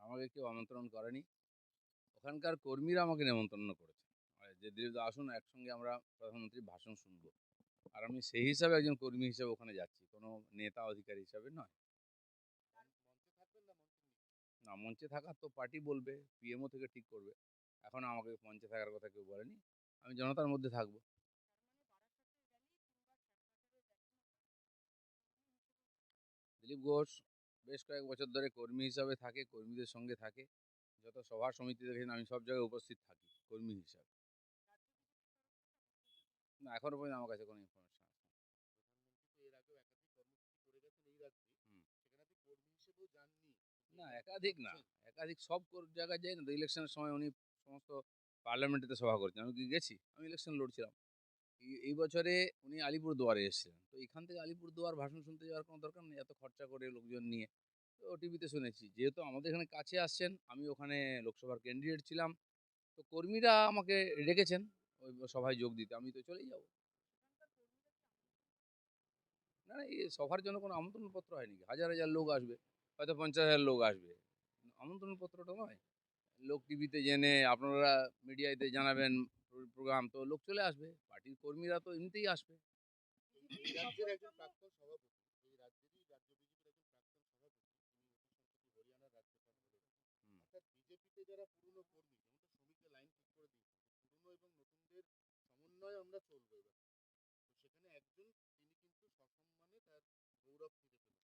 আমাকে কেউ আমন্ত্রণ করেনি। ওখানকার কর্মীরা আমাকে নেমন্তন্ন করেছে। যে দিলীপ আসুন, একসঙ্গে আমরা প্রধানমন্ত্রীর ভাষণ শুনব। আর আমি সেই হিসাবে একজন কর্মী হিসাবে ওখানে যাচ্ছি। কোনো নেতা, অধিকারী হিসাবে নয় মঞ্চে থাকবেন না মঞ্চে নিয়ে না মঞ্চে থাকার তো পার্টি বলবে পিএমও থেকে ঠিক করবে। এখন আমাকে মঞ্চে থাকার কথা কেউ বলেনি। আমি জনতার মধ্যে থাকব। দিলীপ ঘোষ বেশ কয়েক বছর ধরে কর্মী হিসাবে থাকে, কর্মীদের সঙ্গে থাকে। যত সভা সমিতি দেখেন আমি সব জায়গায় উপস্থিত থাকি কর্মী হিসাবে। না, এখনও পর্যন্ত আমার কাছে কোনো ইনফরমেশন আছে প্রধানমন্ত্রী তো এর আগেও একাধিক কর্মসূচি করে গেছেন এই রাজ্যে হুম। সেখানে আপনি কর্মী হিসেবেও যাননি না একাধিক না। একাধিক সব জায়গায় যাই না তো ইলেকশনের সময় উনি সমস্ত পার্লামেন্টেতে সভা করছেন। আমি কি গেছি? আমি ইলেকশন লড়ছিলাম। এই- বছরে উনি আলিপুর দুয়ারে এসেছিলেন। তো এখান থেকে আলিপুর দুয়ার ভাষণ শুনতে যাওয়ার কোনো দরকার নেই এত খরচা করে লোকজন নিয়ে। তো টিভিতে শুনেছি যেহেতু আমাদের এখানে কাছে আসছেন আমি ওখানে লোকসভার ক্যান্ডিডেট ছিলাম। তো কর্মীরা আমাকে রেখেছেন ওই সভায় যোগ দিতে। আমি তো চলেই যাব। না না এই সভার জন্য কোনো আমন্ত্রণপত্র হয়নি। হাজার হাজার লোক আসবে। হয়তো পঞ্চাশ হাজার লোক আসবে। আমন্ত্রণপত্রটা নয়। লোক টিভিতে জেনে আপনারা মিডিয়াতে জানাবেন প্রোগ্রাম তো লোক চলে আসবে। পার্টির কর্মীরা তো এমনিতেই আসবে। যারা পুরনো কর্মী যেমন লাইন ঠিক করে দিয়েছেন পুরনো এবং নতুনদের সমন্বয়ে আমরা চলবো এবার। তো সেখানে একজন তিনি কিন্তু সসম্মানে তার গৌরব ফিরে পেলেন।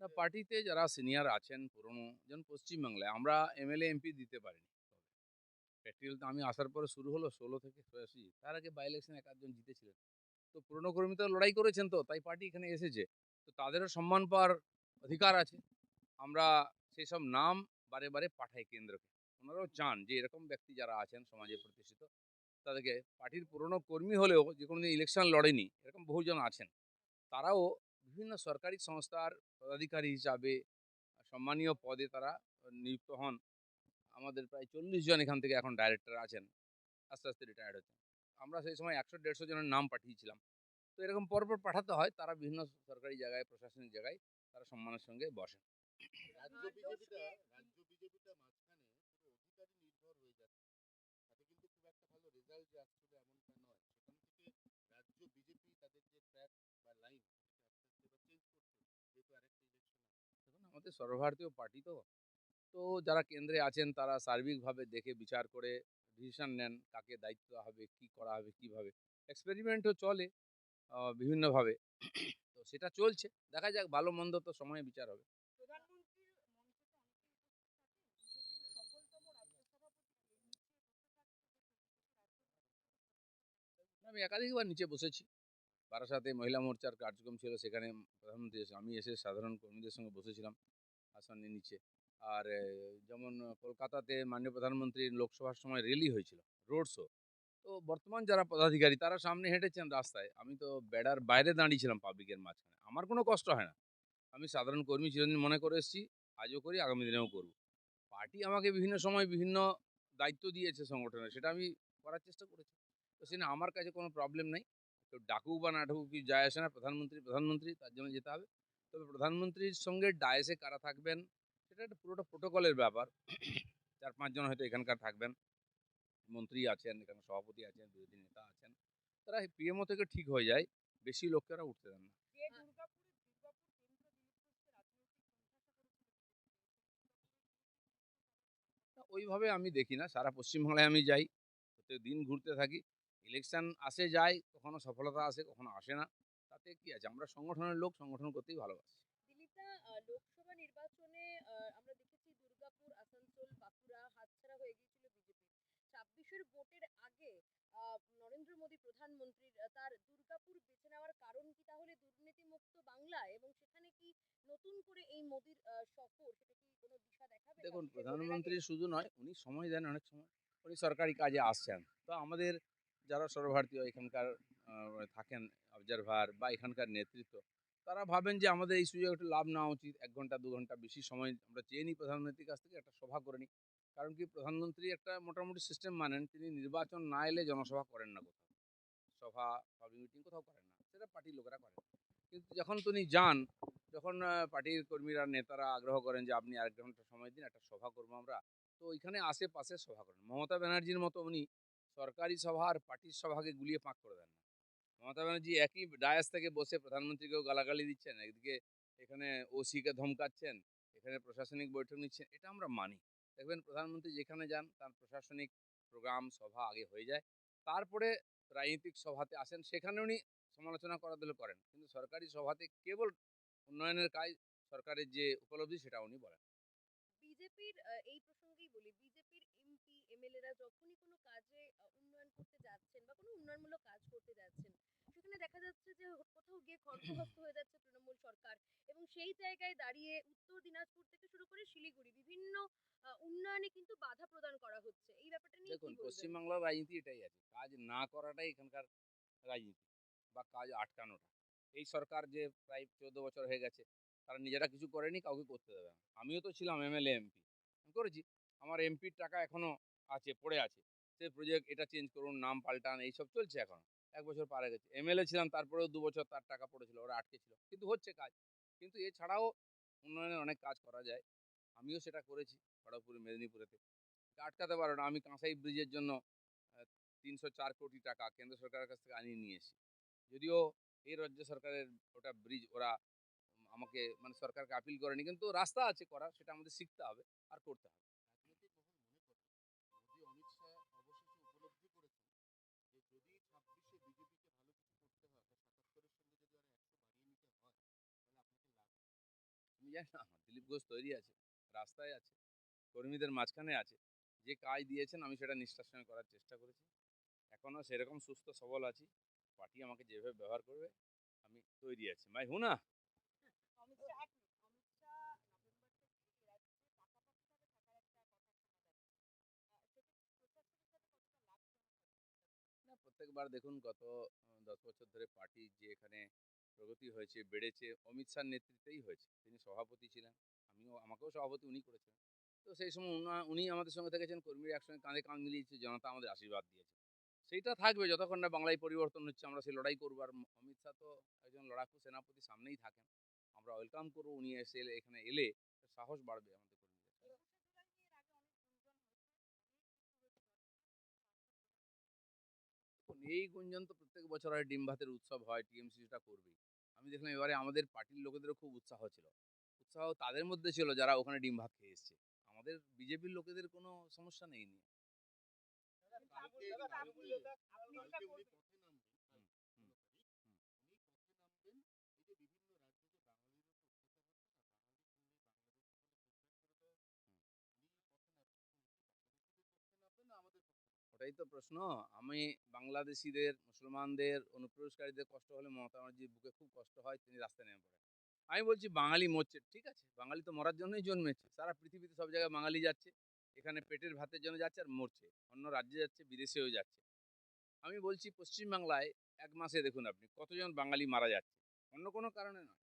না, পার্টিতে যারা সিনিয়র আছেন, পুরনো যেমন পশ্চিমবাংলায়, আমরা এমএলএ এমপি দিতে পারিনি। প্র্যাকটিক্যাল তো আমি আসার পরে শুরু হলো, ষোলো থেকে ছয়াশি, তার আগে বাই ইলেকশন এক আধজন জিতেছিলেন। তো পুরনো কর্মী তো লড়াই করেছেন তো, তাই পার্টি এখানে এসেছে। তো তাদেরও সম্মান পাওয়ার অধিকার আছে। আমরা সেই সব নাম বারে বারে পাঠাই কেন্দ্রকে। ওনারাও চান যে, এরকম ব্যক্তি যারা আছেন সমাজে প্রতিষ্ঠিত, তাদেরকে পার্টির পুরনো কর্মী হলেও যে কোনো ইলেকশন লড়েনি, এরকম বহুজন আছেন, তারাও বিভিন্ন সরকারি সংস্থার পদাধিকারী হিসাবে সম্মানীয় পদে তারা নিযুক্ত হন। আমাদের প্রায় চল্লিশ জন এখান থেকে এখন ডাইরেক্টর আছেন। আস্তে আস্তে রিটায়ার্ড হচ্ছেন আমরা সেই সময় একশো, দেড়শো জনের নাম পাঠিয়েছিলাম। তো এরকম পরপর পাঠাতে হয়, তারা বিভিন্ন সরকারি জায়গায়, প্রশাসনিক জায়গায় তারা সম্মানের সঙ্গে বসেন রাজ্য বিজেপিটা রাজ্য বিজেপিটা মাঝখানে পুরো অধিকারী নির্ভর হয়ে যাচ্ছে তাতে কিন্তু খুব একটা ভালো রেজাল্ট যে আসছিল এমনটা নয় সেখান থেকে রাজ্য বিজেপি তাদের যে ট্র্যাক বা লাইন সেটাকে আস্তে আস্তে এবার চেঞ্জ করছে যেহেতু আরেকটা ইলেকশন দেখুন আমাদের সর্বভারতীয় পার্টি তো। তো যারা কেন্দ্রে আছেন তারা সার্বিকভাবে দেখে বিচার করে ডিসিশন নেন কাকে দায়িত্ব দেওয়া হবে কি করা হবে কীভাবে। এক্সপেরিমেন্টও চলে বিভিন্নভাবে। তো সেটা চলছে। দেখা যাক ভালো মন্দ তো সময়ে বিচার হবে। আমি একাধিকবার নিচে বসেছি। বারাসাতে মহিলা মোর্চার কার্যক্রম ছিল, সেখানে প্রধানমন্ত্রী আমি এসে সাধারণ কর্মীদের সঙ্গে বসেছিলাম আসনের নিচে আর যেমন কলকাতাতে মাননীয় প্রধানমন্ত্রীর লোকসভার সময় র্যালি হয়েছিল রোড শো তো বর্তমান যারা পদাধিকারী, তারা সামনে হেঁটেছেন রাস্তায়। আমি তো বেড়ার বাইরে দাঁড়িয়েছিলাম পাবলিকের মাঝখানে। আমার কোনো কষ্ট হয় না। আমি সাধারণ কর্মী চিরদিন মনে করে এসেছি, আজও করি, আগামী দিনেও করব। পার্টি আমাকে বিভিন্ন সময় বিভিন্ন দায়িত্ব দিয়েছে সংগঠনে সেটা আমি করার চেষ্টা করেছি। তো সেটা আমার কাছে কোনো প্রবলেম নেই। কেউ ডাকুক বা না ডাকুক কিছু যায় আসে না প্রধানমন্ত্রী প্রধানমন্ত্রী তার জন্য যেতে হবে। তবে প্রধানমন্ত্রীর সঙ্গে ডায়েসে কারা থাকবেন সেটা একটা পুরোটা প্রোটোকলের ব্যাপার। চার পাঁচজন হয়তো এখানকার থাকবেন। মন্ত্রী আছেন এখানে সভাপতি আছেন বিরোধী নেতা আছেন। তারা পিএমও থেকে ঠিক হয়ে যায় বেশি লোকেরা উঠতে দেন না। যে দুর্গাপুরে দুর্গাপুর কেন্দ্র দিলীপ ঘোষকে রাজনৈতিক কোণঠাসা করেছিল তা ওইভাবে আমি দেখি না সারা পশ্চিমবাংলায় আমি যাই প্রত্যেক দিন ঘুরতে থাকি। ইলেকশন আসে যায় কখনো সফলতা আসে কখনো আসে না। তাতে কি আছে? আমরা সংগঠনের লোক সংগঠন করতেই ভালোবাসি। লোকসভা নির্বাচনে আমরা দেখেছি দুর্গাপুর আসানসোল বাঁকুড়া হাতছাড়া হয়ে গিয়েছিল বিজেপি। ছাব্বিশের ভোটের আগে নরেন্দ্র মোদী প্রধানমন্ত্রীর তার দুর্গাপুর বেছে নেওয়ার কারণ কি তাহলে দুর্নীতিমুক্ত বাংলা? এবং সেখানে কি নতুন করে এই মোদীর সফর সেটা কি কোনো দিশা দেখাবে? দেখুন প্রধানমন্ত্রী শুধু নয় উনি সময় দেন অনেক সময়। উনি সরকারি কাজে আসছেন। তো আমাদের যারা সর্বভারতীয় এখানকার থাকেন অবজারভার বা এখানকার নেতৃত্ব, তারা ভাবেন যে আমাদের এই সুযোগ একটু লাভ নেওয়া উচিত। এক ঘণ্টা, দু ঘণ্টা বেশি সময় আমরা চেয়ে নিই প্রধানমন্ত্রীর কাছ থেকে, একটা সভা করে নিই। কারণ কি প্রধানমন্ত্রী একটা মোটামুটি সিস্টেম মানেন, তিনি নির্বাচন না এলে জনসভা করেন না কোথাও। সভা পাবলিক মিটিং কোথাও করেন না, সেটা পার্টির লোকেরা করেন। কিন্তু যখন তিনি যান, যখন পার্টির কর্মীরা, নেতারা আগ্রহ করেন যে আপনি আরেক ঘণ্টা সময় দিন, একটা সভা করব আমরা, তো ওইখানে আশেপাশে সভা করেন। মমতা ব্যানার্জির মতো উনি সরকারি সভা আর পার্টির সভাকে গুলিয়ে পাক করে দেন না। মমতা ব্যানার্জি একই ডায়াস থেকে বসে প্রধানমন্ত্রীকেও গালাগালি দিচ্ছেন একদিকে এখানে ওসিকে ধমকাচ্ছেন, এখানে প্রশাসনিক বৈঠক নিচ্ছেন, এটা আমরা মানি। দেখবেন প্রধানমন্ত্রী যেখানে যান, তার প্রশাসনিক প্রোগ্রাম, সভা আগে হয়ে যায়, তারপরে রাজনৈতিক সভাতে আসেন, সেখানে উনি সমালোচনা করা দিলে করেন, কিন্তু সরকারি সভাতে কেবল উন্নয়নের কাজ সরকারের যে উপলব্ধি সেটা উনি বলেন। বিজেপির এই প্রসঙ্গেই বলি এমপি এমএলএরা যখনই কোনো কাজে উন্নয়ন করতে যাচ্ছেন বা কোনো উন্নয়নমূলক কাজ করতে যাচ্ছেন সেখানে দেখা যাচ্ছে যে কোথাও গিয়ে খড়গহস্ত হয়ে যাচ্ছে তৃণমূল সরকার এবং সেই জায়গায় দাঁড়িয়ে উত্তর দিনাজপুর থেকে শুরু করে শিলিগুড়ি বিভিন্ন উন্নয়নে কিন্তু বাধা প্রদান করা হচ্ছে। এই ব্যাপারটা নিয়ে দেখুন পশ্চিমবাংলার রাজনীতি এটাই আছে কাজ না করাটাই এখানকার রাজনীতি বা কাজ আটকানোটা। এই সরকার যে প্রায় চোদ্দ বছর হয়ে গেছে তারা নিজেরা কিছু করেনি কাউকে করতে দেবে আমিও তো ছিলাম এমএলএ এমপি করেছি। আমার এমপির টাকা এখনও আছে, পড়ে আছে। সে প্রজেক্ট এটা চেঞ্জ করুন, নাম পাল্টান, এইসব চলছে এখন। এক বছর পার গেছে। এমএলএ ছিলাম, তারপরেও দু বছর তার টাকা পড়েছিল, ওরা আটকে ছিল। কিন্তু হচ্ছে কাজ। কিন্তু এছাড়াও উন্নয়নের অনেক কাজ করা যায়। আমিও সেটা করেছি খড়গপুর, মেদিনীপুরেতে। আটকাতে পারো না। আমি কাঁসাই ব্রিজের জন্য তিনশো চার কোটি টাকা কেন্দ্র সরকারের কাছ থেকে আনিয়ে নিয়ে এসেছি। যদিও এই রাজ্য সরকারের ওটা ব্রিজ, ওরা আমাকে মানে সরকারকে আপিল করেনি। কিন্তু রাস্তা আছে করার, সেটা আমাদের শিখতে হবে আর করতে হবে। আমি জানি না আমার দিলীপ ঘোষ তৈরি আছে রাস্তায় আছে কর্মীদের মাঝখানে আছে যে কাজ দিয়েছেন আমি সেটা নিষ্ঠার সঙ্গে করার চেষ্টা করেছি। এখনও সেরকম সুস্থ সবল আছি পার্টি আমাকে যেভাবে ব্যবহার করবে আমি তৈরি আছি। মাই হু না? অমিত শাহ এক মিনিট অমিত শাহ নভেম্বর থেকে এ রাজ্যে পাকাপাকিভাবে থাকার একটা কথা শোনা যাচ্ছে আহ, সেক্ষেত্রে প্রশাসনিকভাবে কতটা লাভজনক হবে? না প্রত্যেকবার দেখুন গত দশ বছর ধরে পার্টি যে এখানে প্রগতি হয়েছে, বেড়েছে, অমিত শাহর নেতৃত্বেই হয়েছে। তিনি সভাপতি ছিলেন, আমিও, আমাকেও সভাপতি উনি করেছেন। তো সেই সময় উনি আমাদের সঙ্গে থেকেছেন, কর্মীরা একসঙ্গে কাঁধে কাঁধ মিলিয়েছে, জনতা আমাদের আশীর্বাদ দিয়েছে। সেইটা থাকবে, যতক্ষণ না বাংলায় পরিবর্তন হচ্ছে, আমরা সেই লড়াই করব। আর অমিত শাহ তো একজন লড়াকু সেনাপতি, সামনেই থাকেন। আমরা ওয়েলকাম করব, উনি এসে এখানে এলে, সাহস বাড়বে আমাদের। এই গুঞ্জন তো প্রত্যেক বছর হয় ডিম ভাতের উৎসব হয় টিএমসি সেটা করবেই। আমি দেখলাম এবারে আমাদের পার্টির লোকেদেরও খুব উৎসাহ ছিল। উৎসাহ তাদের মধ্যে ছিল যারা ওখানে ডিম ভাত খেয়ে এসছে। আমাদের বিজেপির লোকেদের কোনো সমস্যা নেই নিয়ে কালকে দাদা, কালকে আপনি- আপনি কালকে যেটা উনি করবেন- পথে নামবেন কাল হুম, 16 তারিখ হুম। উনি পথে নামবেন এই যে বিভিন্ন রাজ্যে যে বাঙালির উপর অত্যাচার হচ্ছে না বাঙালি শুনলেই বাংলাদেশ বলে প্রচার করে তো উনি পথে নামবেন উনি কি বাংলাদেশিদের পক্ষে নামবেন না আমাদের পক্ষে ওটাই তো প্রশ্ন। আমি বাংলাদেশিদের, মুসলমানদের, অনুপ্রবেশকারীদের কষ্ট হলে মমতা ব্যানার্জির বুকে খুব কষ্ট হয়, তিনি রাস্তায় নেমে পড়েন। আমি বলছি বাঙালি মরছে, ঠিক আছে? বাঙালি তো মরার জন্যই জন্মেছে। সারা পৃথিবীতে সব জায়গায় বাঙালি যাচ্ছে। এখানে পেটের ভাতের জন্য যাচ্ছে আর মরছে। অন্য রাজ্যে যাচ্ছে, বিদেশেও যাচ্ছে। আমি বলছি পশ্চিমবাংলায় এক মাসে দেখুন আপনি, কতজন বাঙালি মারা যাচ্ছে? অন্য কোনো কারণে নয়।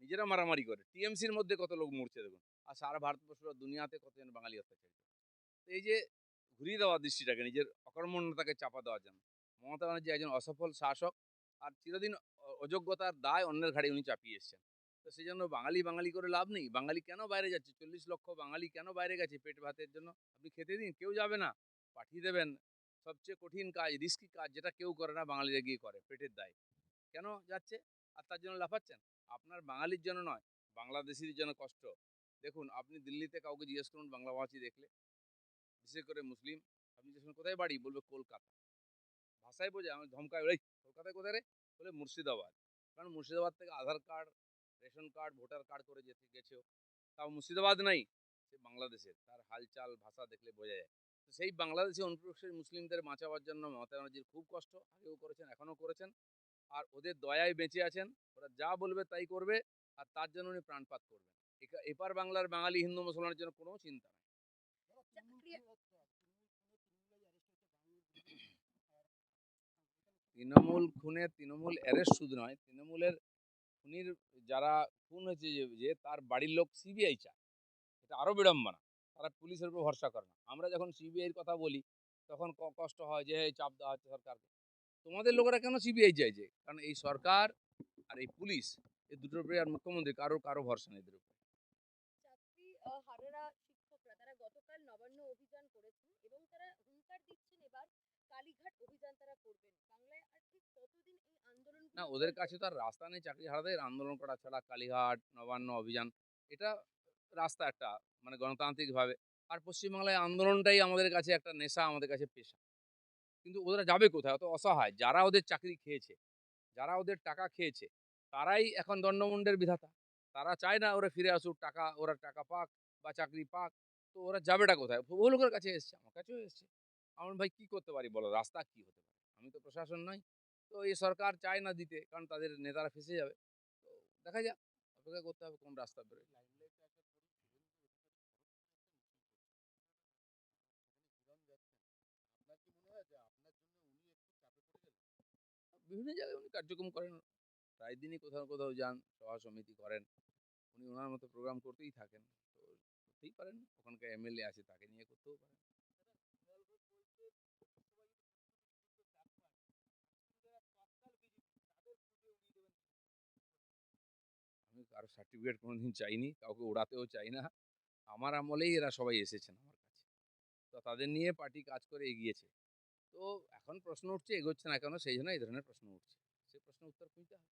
নিজেরা মারামারি করে। টিএমসির মধ্যে কত লোক মরছে দেখুন। আর সারা ভারতবর্ষ দুনিয়াতে কতজন বাঙালি অত্যাচারিত। এই যে ঘুরিয়ে দেওয়া দৃষ্টিটাকে, নিজের অকর্মণ্যতাকে চাপা দেওয়ার জন্য। মমতা ব্যানার্জি একজন অসফল শাসক আর চিরদিন অযোগ্যতার দায় অন্যের ঘাড়ে উনি চাপিয়ে এসছেন। তো সেই জন্য বাঙালি বাঙালি করে লাভ নেই। বাঙালি কেন বাইরে যাচ্ছে? চল্লিশ লক্ষ বাঙালি কেন বাইরে গেছে পেট ভাতের জন্য? আপনি খেতে দিন, কেউ যাবে না। পাঠিয়ে দেবেন। সবচেয়ে কঠিন কাজ, রিস্কি কাজ যেটা কেউ করে না, বাঙালিরা গিয়ে করে পেটের দায়। কেন যাচ্ছে? আর তার জন্য লাফাচ্ছেন? আপনার বাঙালির জন্য নয়, বাংলাদেশির জন্য কষ্ট। দেখুন, আপনি দিল্লিতে কাউকে জিজ্ঞেস করুন, বাংলা ভাষী দেখলে। বিশেষ করে মুসলিম আপনি করুন, কোথায় বাড়ি? বলবে কলকাতা। ভাষায় বোঝে আমি ধমকায় এই কলকাতায় কোথায় রে? বলে মুর্শিদাবাদ। কারণ মুর্শিদাবাদ থেকে Aadhaar card ration card voter card করে যেতে গেছেও তাও মুর্শিদাবাদ নাই সে বাংলাদেশের। তার হালচাল ভাষা দেখলে বোঝা যায়। তো সেই বাংলাদেশি অনুপ্রবেশের মুসলিমদের বাঁচাবার জন্য মমতা ব্যানার্জির খুব কষ্ট। আগেও করেছেন এখনও করেছেন। আর ওদের দয়ায় বেঁচে আছেন। ওরা যা বলবে তাই করবে আর তার জন্য উনি প্রাণপাত করবেন। এপার বাংলার বাঙালি হিন্দু মুসলমানের জন্য কোনো চিন্তা তৃণমূল খুনে তৃণমূল অ্যারেস্ট শুধু নয় তৃণমূলের খুনির যারা খুন হয়েছে যে তার বাড়ির লোক সিবিআই চায়। এটা আরও বিড়ম্বনা। তারা পুলিশের উপর ভরসা করে না। আমরা যখন সিবিআইয়ের কথা বলি তখন কষ্ট হয় যে এই চাপ দেওয়া হচ্ছে সরকারকে। তোমাদের লোকেরা কেন সিবিআই চাইছে কারণ এই সরকার আর এই পুলিশ এই দুটোর উপরে আর মুখ্যমন্ত্রী কারও কারও ভরসা নেই এদের উপরে। শিক্ষকরা তারা গতকাল নবান্ন অভিযান করেছেন এবং তারা হুঙ্কার দিচ্ছেন এবার কালীঘাট অভিযান তারা করবেন। বাংলায় আর ঠিক কতদিন এই আন্দোলন না, ওদের কাছে তো আর রাস্তা নেই চাকরি হারাতে আন্দোলন করা ছাড়া কালীঘাট, নবান্ন অভিযান, এটা রাস্তা একটা মানে গণতান্ত্রিকভাবে। আর পশ্চিমবাংলায় আন্দোলনটাই আমাদের কাছে একটা নেশা, আমাদের কাছে পেশা। কিন্তু ওরা যাবে কোথায়? অত অসহায়। যারা ওদের চাকরি খেয়েছে, যারা ওদের টাকা খেয়েছে, তারাই এখন দণ্ডমুণ্ডের বিধাতা। তারা চায় না ওরা ফিরে আসুক, টাকা, ওরা টাকা পাক বা চাকরি পাক। তো ওরা যাবেটা কোথায়? ও লোকের কাছে এসছে, আমার কাছেও এসছে। আমার ভাই, কি করতে পারি বলো? রাস্তা কি হতে পারে? আমি তো প্রশাসন নই। তো এই সরকার চায় না দিতে, কারণ তাদের নেতারা ফেসে যাবে। তো দেখা যাক, অপেক্ষা করতে হবে কোন রাস্তা বেরোয়। বিভিন্ন জায়গায় উনি কার্যক্রম করেন। প্রায় দিনই কোথাও কোথাও যান, সভা সমিতি করেন। উনি ওনার মতো প্রোগ্রাম করতেই থাকেন। করতেই পারেন। ওখানকার এমএলএ আছে তাকে নিয়ে করতেও পারেন। আমি কারও সার্টিফিকেট কোনোদিন চাইনি কাউকে ওড়াতেও চাই না। আমার আমলেই এরা সবাই এসেছেন আমার কাছে। তো তাদের নিয়ে পার্টি কাজ করে এগিয়েছে। তো এখন প্রশ্ন উঠছে এগোচ্ছে না কেন? সেই জন্য এই ধরনের প্রশ্ন উঠছে। সেই প্রশ্ন উত্তর খুঁজতে হবে।